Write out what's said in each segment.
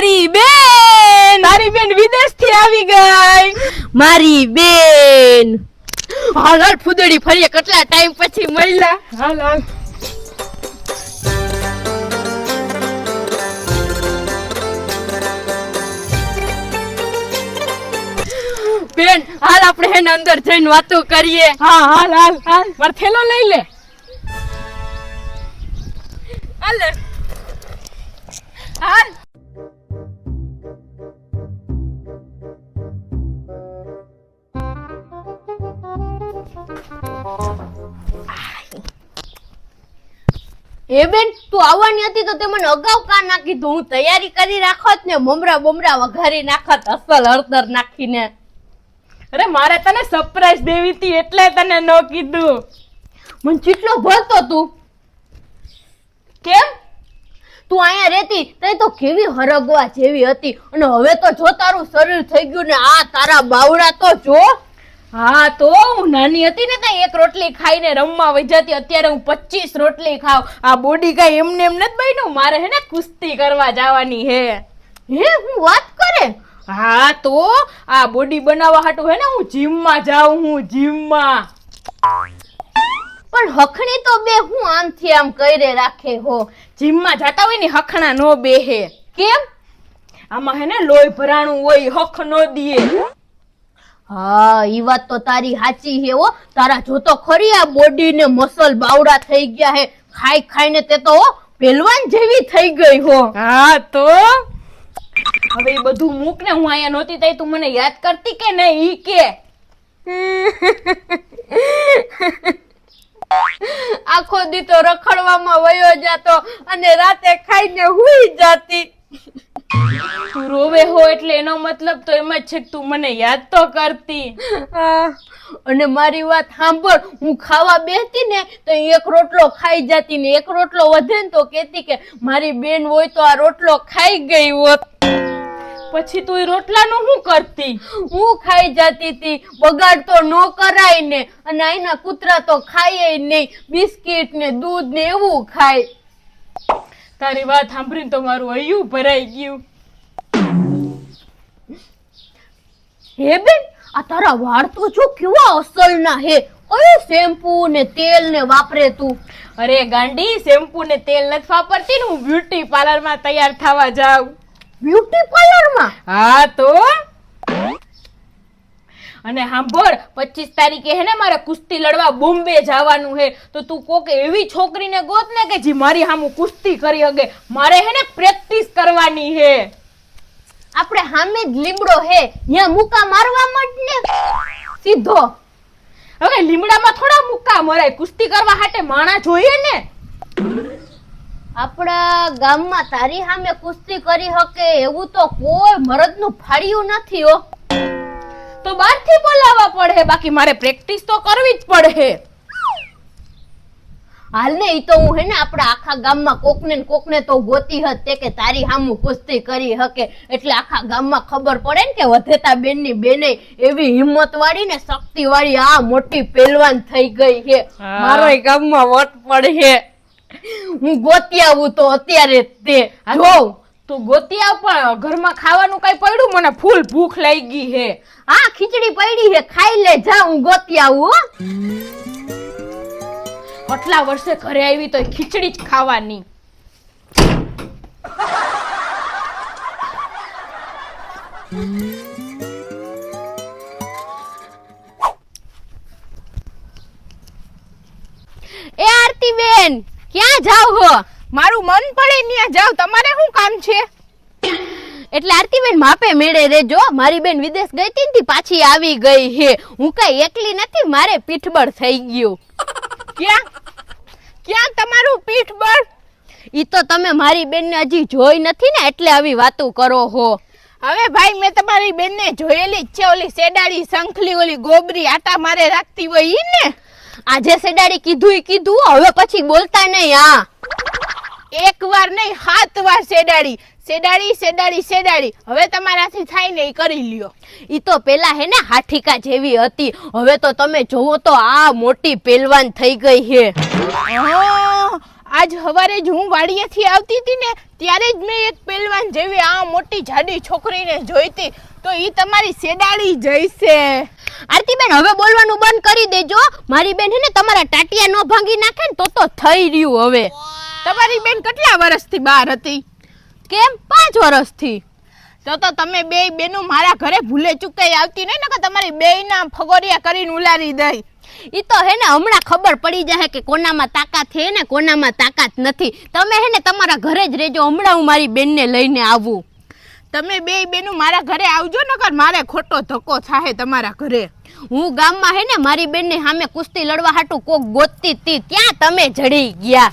મારી બેન! મારી બેન વિદેશથી આવી ગઈ. મારી બેન! હાલ હાલ ફુદડી ફરીએ. કેટલા ટાઈમ પછી મળ્યા? હાલ હાલ. બેન હાલ આપણે હેને અંદર જઈને વાતો કરીએ. હા હાલ હાલ હાલ. માર થેલો લઈ લે. હાલ. હાલ. બેન તું આવવાની હતી તો તે મને અગાઉ કા ના કીધું? હું તૈયારી કરી રાખત ને મમરા બમરા વઘારી નાખત અસલ હળદર નાખીને. અરે મારે તને સરપ્રાઈઝ દેવી હતી એટલે તને ન કીધું. મને ચીટલો ભરતો તું. કેમ? તું અહીંયા રહેતી તે તો કેવી હરગવા જેવી હતી. અને હવે તો જો તારું શરીર થઈ ગયું ને આ તારા બાવડા તો જો. હા તો હું નાની હતી ને ત્યાં એક રોટલી ખાઈને રમવા વૈજાતી જતી અત્યારે હું પચીસ રોટલી ખાવ આ બોડી કઈ એમને એમ નથી બન્યું? મારે હે ને કુસ્તી કરવા જવાની હે. હે હું વાત કરે? હા તો આ બોડી બનાવવા હાટું હે ને હું જીમમાં જાઉં હું જીમમાં. પણ હખણી તો બે હું આમથી આમ કરે રાખે હો. જીમમાં જાતા હોય ને હખણા નો બેહે. કેમ? આમાં હે ને લોહી ભરાણું હોય હખ નો દીએ. હા, ઈ વાત તો તારી સાચી હે હો. તારા જોતો ખરી આ બોડી ને મસલ બાવડા થઈ ગયા હે. ખાઈ ખાઈને તે તો પહેલવાન જેવી થઈ ગઈ હો. હા, તો? હવે એ બધું મૂક ને હું અહીંયા નહોતી તઈ તું મને યાદ કરતી કે નહીં? ઈ કે. આખો દી તો રખડવામાં વયો જાતો અને રાતે ખાઈને હુઈ જાતી. તું રોવે હો એટલે એનો મતલબ તો એમ જ છે કે તું મને યાદ તો કરતી. અને મારી વાત સાંભળ હું ખાવા બેસતી ને તો એક રોટલો ખાઈ જતી ને એક રોટલો વધે ને તો કેતી કે મારી બેન હોય તો આ રોટલો ખાઈ ગઈ હોત. પછી તું રોટલાનું શું કરતી? હું ખાઈ જતી હતી બગાડ તો ન કરાય ને અને અહીંના કૂતરા તો ખાય નહીં બિસ્કિટ ને દૂધ ને એવું ખાય. તારી વાત સાંભળીને તો મારું હૈયું ભરાઈ ગયું. હે બેન આ તારા વાળ તો જો કેવા અસલ ના હે? અરે શેમ્પુ ને તેલ ને વાપરે તું. અરે ગાંડી શેમ્પુ ને તેલ નથી વાપરતી ને હું બ્યુટી પાર્લરમાં તૈયાર થવા જાઉં. બ્યુટી પાર્લરમાં હા તો? અને સાંભળ પચીસ તારીખે હે ને મારે કુસ્તી લડવા બોમ્બે જવાનું હે. તો તું કોક એવી છોકરીને ગોત ને કે જે મારી સામું કુસ્તી કરી હગે. મારે હે ને પ્રેક્ટિસ કરવાની હે. આપણે સામે જ લીમડો હે. ત્યાં મુકા મારવા મત ને. સીધો. હવે લીમડામાં થોડા મુક્કા મરાય. કુસ્તી કરવા હાટે માણા જોઈએ ને. આપણા ગામમાં તારી સામે કુસ્તી કરી શકે એવું તો કોઈ મરદનું ફાડ્યું નથી હો. બહારથી બોલાવવા પડે. બાકી મારે પ્રેક્ટિસ તો કરવી જ પડે. હાલ ને ઈ તો હું હે ને આપણા આખા ગામમાં કોકને ને કોકને તો ગોતી હત તે કે તારી હામું કુસ્તી કરી હકે. એટલે આખા ગામમાં ખબર પડે ને કે વધેતા બેનની બેને એવી હિંમત વાળી ને શક્તિ વાળી આ મોટી પહેલવાન થઈ ગઈ છે. હા. મારો ગામમાં વટ પડે હું ગોતી આવું તો અત્યારે તે. જોઉં તું ગોતી આવ પણ ઘરમાં ખાવાનું કઈ પડ્યું? મને ફૂલ ભૂખ લાગી હે. હા ખીચડી પડી હે. ખાઈ લે જા હું ગોતી આવું આટલા વર્ષે ઘરે આવી તો ખીચડી જ ખાવાની. એ આરતી બેન ક્યાં જાવ હો? મારું મન પડે ત્યાં જાવ તમારે શું કામ છે? એટલે આરતીબેન માપે મેળે રેજો. મારી બેન વિદેશ ગઈ હતી ને પાછી આવી ગઈ હે. હું કઈ એકલી નથી મારે પીઠબળ થઈ ગયું. ક્યાં? ક્યાં તમારું પીઠબળ? ઈ તો તમે મારી બેનને હજી જોઈ નથી ને એટલે આવી વાતો કરો હો. હવે ભાઈ મેં તમારી બેનને જોયેલી જ છે ઓલી સેડાળી સંખલી ઓલી ગોબરી આટા મારે રાખતી હોય ઈ ને? આજે સેડાળી કીધું કીધું હવે પછી બોલતા નહીં હા એક વાર નહીં સાત વાર સેડાડી સેડાળી સેડાળી સેડાળી હવે તમારાથી થાય ને એ કરી લ્યો. ઈ તો પેલા હે ને હાઠીકા જેવી હતી. હવે તો તમે જોવો તો આ મોટી પહેલવાન થઈ ગઈ હે. આજ સવારે જ હું વાડીએથી આવતી હતી ને ત્યારે જ મેં એક પહેલવાન જેવી આ મોટી જાડી છોકરીને જોઈતી. તો ઈ તમારી સેડાળી જઈશે. આરતીબેન હવે બોલવાનું બંધ કરી દેજો. મારી બેન હે ને તમારા ટાટિયા નો ભાંગી નાખે ને તો તો થઈ રહ્યું હવે. તમારી બેન કેટલા વર્ષથી બહાર હતી? કેમ? પાંચ વર્ષથી. તો તો તમે બે બેનું મારા ઘરે ભૂલે ચૂકાઈ આવતી નહીં નકર તમારી બેયના ફગોરિયા કરીને ઉલારી દઈ. ઈ તો હે ને હમણાં ખબર પડી જાય કે કોનામાં તાકાત છે ને કોનામાં તાકાત નથી. તમે હે ને તમારા ઘરે જ રહેજો, હમણાં હું મારી બેનને લઈને આવું. તમે બે બેનું મારા ઘરે આવજો નકર મારે ખોટો ધક્કો થાય તમારા ઘરે. હું ગામમાં હે ને મારી બેનને સામે કુસ્તી લડવા હાટુ કોક ગોતતી હતી ત્યાં તમે જડી ગયા.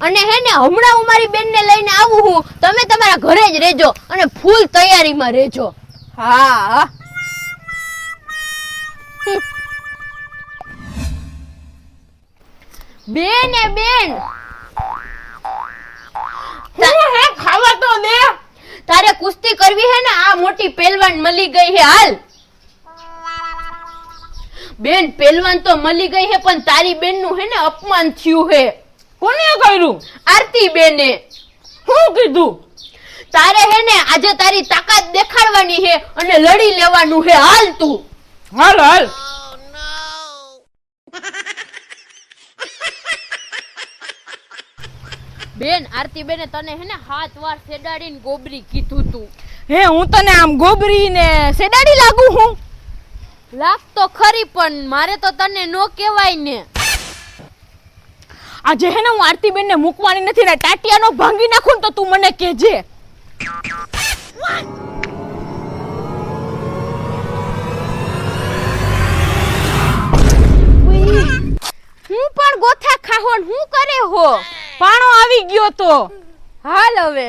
અને હે ને હમણાં હું મારી બેનને લઈને આવું હું તમે તમારા ઘરે જ રહેજો અને ફૂલ તૈયારીમાં રહેજો. હા. બેન એ બેન. હે ખાવા તો દે. તારે કુસ્તી કરવી હે ને આ મોટી પહેલવાન મળી ગઈ હે હાલ. બેન પહેલવાન તો મળી ગઈ હે પણ તારી બેનનું હે ને અપમાન થયું હે. કોને કર્યું? આરતી બેને શું કીધું? તારે હે ને આજે તારી તાકાત દેખાડવાની હે અને લડી લેવાનું હે. હાલ તું. હાલ હાલ. બેન આરતી બેને તને હે ને હાથ વાર સેડાડીને ગોબરી કીધું તું. હે હું તને આમ ગોબરી ને સેડાડી લાગુ હું? લાગ તો ખરી પણ મારે તો તને નો કહેવાય ને. આજે હે ને હું આરતી બેન ને મૂકવાની નથી ને ટાટિયાનો ભાંગી નાખું તો તું મને કહેજે. હું પણ ગોથા ખાહોન હું કરે હો? પાણો આવી ગયો તો. હાલ હવે.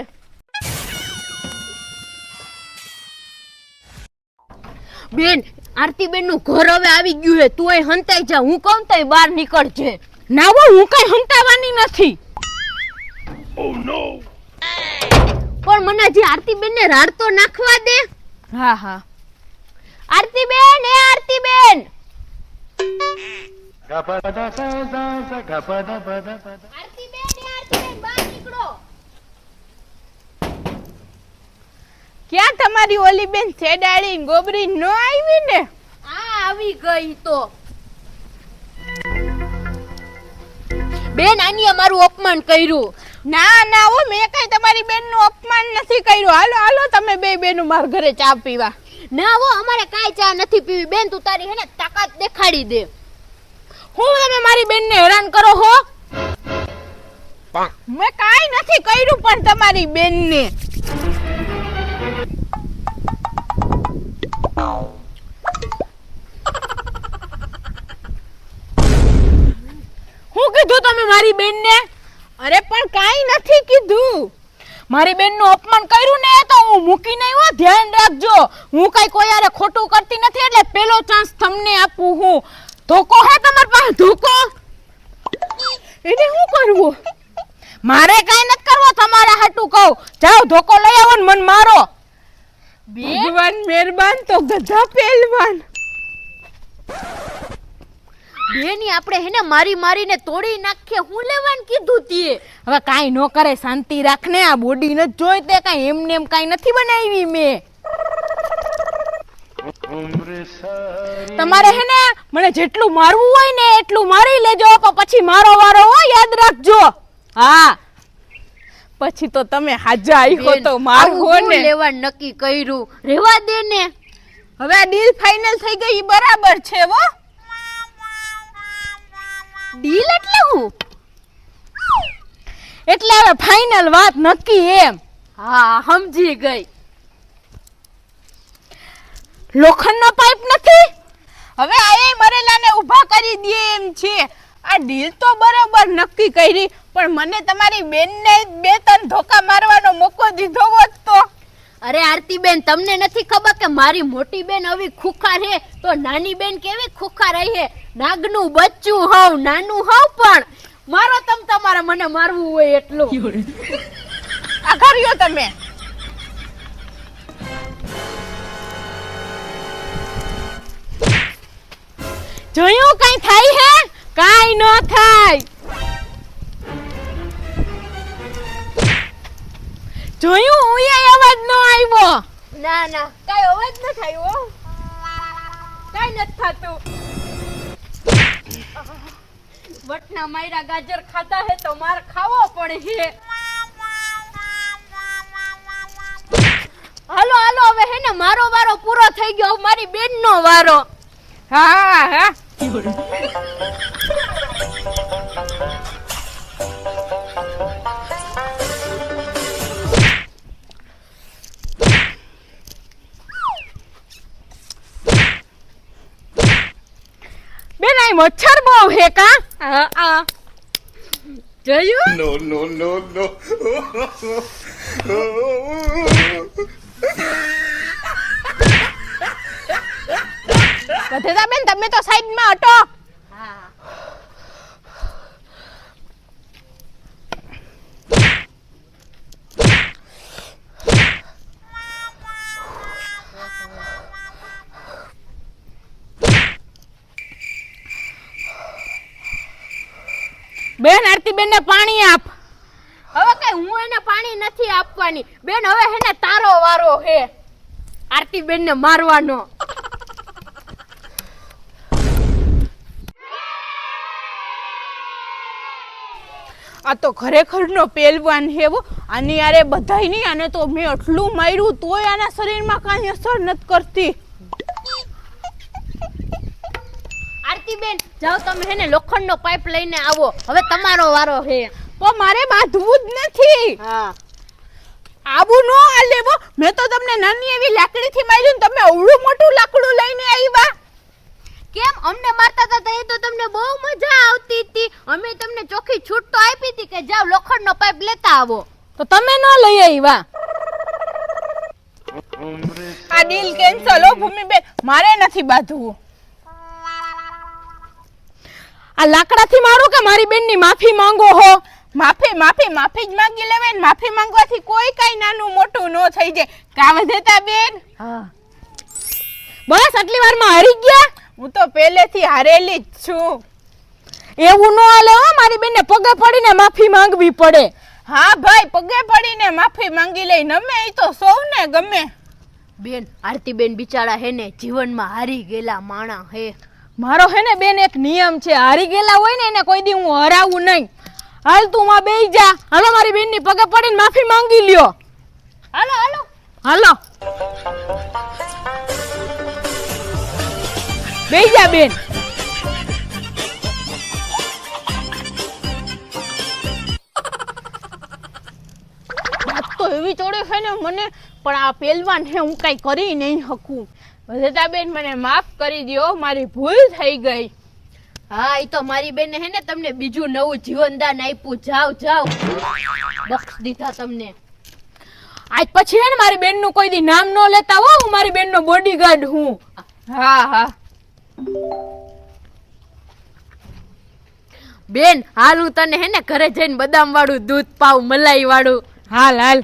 બેન આરતી બેનનું ઘર હવે આવી ગયું હે તું અહીં હંતાઈ જા. હું કહું તોય બહાર નીકળજે. ના હો હું કઈ હંતાવાની નથી. પણ મને હજી આરતી બેન ને રાડ તો નાખવા દે. હા હા. આરતી બેન એ આરતી બેન. આરતી એ આરતી બહાર નીકળો. ક્યાં તમારી ઓલી બેન છેડાળી ને ગોબરી ન આવી ને? આ આવી ગઈ તો. બેન આની અમારું અપમાન કર્યું. ના ના ઓ મેં કઈ તમારી બેનનું અપમાન નથી કર્યું. હાલો હાલો તમે બે બેનું મારા ઘરે ચા પીવા. ના ઓ અમારે કાંઈ ચા નથી પીવી. બેન તું તારી હે ને તાકાત દેખાડી દે. હું તમે મારી બેન ને હેરાન કરો હો? મેં કાઈ નથી કર્યું પણ તમારી બેન મારી બેનને? અરે, પણ કાઈ નથી કીધું. મારી બેનનું અપમાન કર્યું ને તો હું મૂકી નહીં હો, ધ્યાન રાખજો. હું કઈ કોઈ હારે ખોટું કરતી નથી, એટલે પેલો ચાન્સ તમને આપું હું. ધોકો હે તમાર પાસે? ધોકો? એને શું કરવું? મારે કાઈ નથી કરવો, તમારા હાટું કહું. જાઓ, ધોકો લઈ આવો ને મન મારો. ભગવાન, મહેરબાન તો ગધા પહેલવાન. બેની આપણે હે ને મારી મારીને તોડી નાખીએ. હું લેવાનું કીધું તીએ હવે કાઈ ન કરે શાંતિ રાખને. આ બોડી ન જોઈ તે કાઈ એમને એમ કાઈ નથી બનાવી મેં. તમારે હે ને મને જેટલું મારવું હોય ને એટલું મારી લેજો પણ પછી મારો વારો હો યાદ રાખજો. હા. પછી તો તમે હાજા આવ્યો તો મારવો ને. લેવાનું નક્કી કર્યું. રેવા દે ને. હવે ડીલ ફાઇનલ થઈ ગઈ બરાબર છે હો. ડીલ એટલે હું. એટલે હવે ફાઇનલ વાત નક્કી એમ. હા સમજી ગઈ. લોખંડનો પાઇપ નથી? હવે આ મરેલાને ઊભા કરી દે એમ છે. આ ડીલ તો બરાબર નક્કી કરી પણ મને તમારી બેનને બે ત્રણ ધોકા મારવાનો મોકો દીધો હોત તો. અરે આરતી બેન તમને નથી ખબર કે મારી મોટી બેન આવી ખુખાર હે? તો નાની બેન કેવી ખુખાર રહી હે? નાગનું બચ્ચું હોવ નાનું હોવ પણ મારો તમ તમારે મને મારવું હોય એટલું. આ કર્યો તમે. જોયું કઈ થાય હે? કાઈ ન થાય. જોયું? હું એ અવાજ નો આવ્યો. ના ના. કઈ અવાજ ન થયો કઈ નથી થતું. વટના માયરા ગાજર ખાતા હે તો માર ખાવો પણ હે. હાલો હાલો હવે હે ને મારો વારો પૂરો થઈ ગયો. મારી બેન નો વારો. હા હા. બેન મચ્છર બહુ હે કા? આ આ. જોયું? નો નો નો નો ગધેડા બેન તમે તો સાઈડમાં હટો. બેન આરતી બેન ને પાણી આપ. હવે કઈ હું એને પાણી નથી આપવાની. બેન હવે હેને તારો વારો હે. આરતી બેન ને મારવાનો. આ તો ખરેખરનો પહેલવાન હેવો આની યારે બધાય નહીં આને તો મેં એટલું માર્યું તોય આના શરીરમાં કાંઈ અસર નથી કરતી. બેન જાઓ તમે હેને લોખંડનો પાઇપ લઈને આવો. હવે તમારો વારો હે. પણ મારે બાંધવું જ નથી. હા. આવું નો હાલે બો મેં તો તમને નાની એવી લાકડીથી માર્યું ને તમે અવળું મોટું લાકડું લઈને આવ્યા. કેમ? અમને મારતા હતા તો એ તો તમને બહુ મજા આવતી હતી. અમે તમને ચોખ્ખી છૂટ તો આપી હતી કે જાઓ લોખંડનો પાઇપ લેતા આવો. તો તમે ન લઈ આવ્યા. આ ડીલ કેન્સલ હો ભૂમિબેન. મારે નથી બાંધવું. આ લાકડાથી મારું કે મારી બેનની માફી માંગો હો? માફી માફી માફી જ માંગી લેવાય ને. માફી માંગવાથી કોઈ કઈ નાનું મોટું ન થઈ જાય. કાવ દેતા બેન? હા. બસ આટલી વારમાં હારી ગયા? હું તો પહેલેથી હારેલી જ છું. એવું ન હાલે હો મારી બેનને પગે પડીને માફી માંગવી પડે. હા ભાઈ પગે પડીને માફી માંગી લઈ. નમે એ તો સૌને ગમે. બેન આરતી બેન બિચારા હે ને જીવનમાં હારી ગયેલા માણા હે. મારો હે ને બેન એક નિયમ છે. હારી ગયેલા હોય ને એને કોઈ દી હું હરાવું નહીં. હાલ તું માં બેહી જા. હાલો મારી બેનની પગે પડીને માફી માંગી લ્યો. હાલો હાલો. હાલો. બેહી જા બેન. તો એવી ચોડે છે ને મને પણ આ પહેલવાન હે હું કઈ કરી નહીં શકું. વધેતા બેન મને માફ કરી દો મારી ભૂલ થઈ ગઈ. હા એ તો મારી બેન હે ને તમને બીજું નવું જીવનદાન આપ્યું. જાઓ જાઓ. બક્ષ દીધા તમને. આજ પછી હે ને મારી બેનનું કોઈ દી નામ ન લેતા હો હું મારી બેન નો બોડીગાર્ડ હું. હા હા. બેન હાલ હું તને હે ને ઘરે જઈને બદામ વાળું દૂધ પાવ મલાઈ વાળું હાલ હાલ.